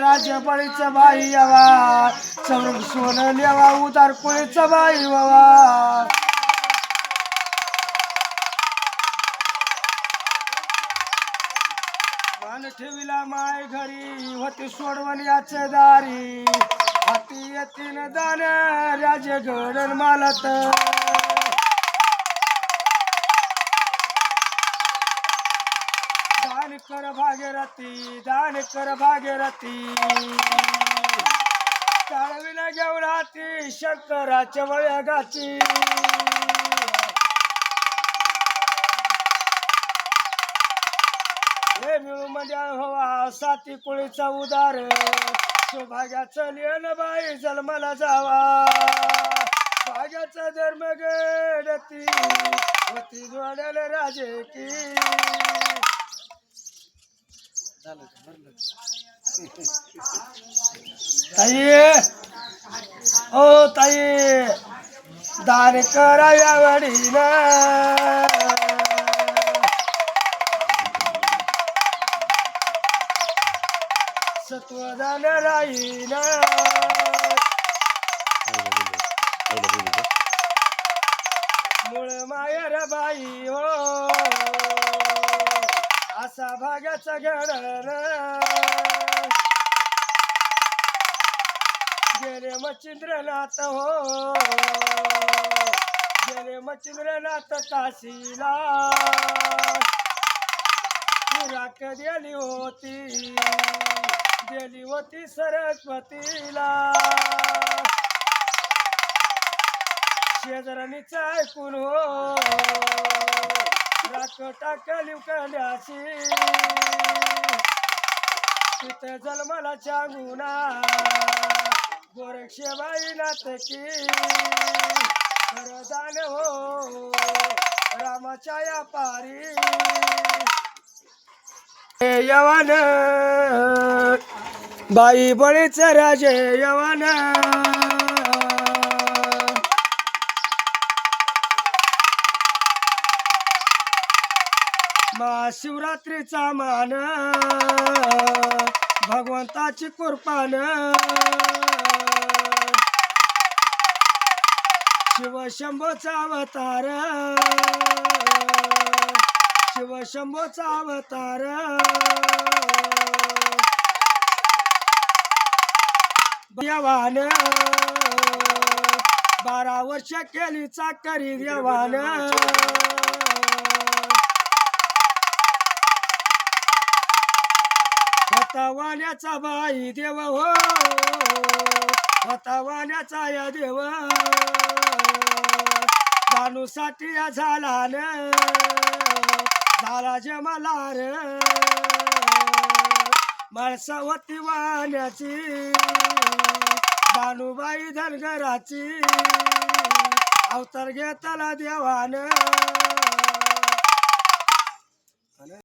राज्य बळीचा बाई यावा. चौरंग सोनं यावा उदार कोळीचा बाई वावा मान ठेविला माय घरी होती सोडवण याच दारी. हाती येतीन दान राज्य घडण मालत. दान कर भागीरथी दान कर भागीरथी. चाळविला घेऊन शंकराच्या वळगाची. हे मिळू म्हणजे हवा साती कुळीचा उदार. सौभाग्याचं लिहन बाई जन्माला जावा. भाग्याचा धर्म गडती होती जोडल राजे की. ताई! ओ ताई! दान करा या वडीला. सत्वदान राहीना मूळ मायर बाई हो. असा भागाचा घडण गेले मच्छिंद्रनाथ हो. गेले मच्छिंद्रनाथ ताशीला. राख दिली होती? गेली होती सरस्वतीला. शेजारणीचा ऐकून हो. टाकली कल्याची तिथे जन्माला चांगुना गोरक्षेबाई नातकी वरदान हो रामाच्या या पारी. हे यवान बाई बळीच राजे यवान. महाशिवरात्रीचा मान भगवंताची कृपान शिवशंभोचा अवतार शिवशंभोचा अवतार. देवान बारा वर्ष केली चाकरी देवान. स्वतःवाल्याचा बाई देव हो. स्वतःवाल्याचा या देव. दानूसाठी या झाला न झाला मला रे माणसावती वाण्याची बानुबाई धनगराची. अवतर घेतला देवान.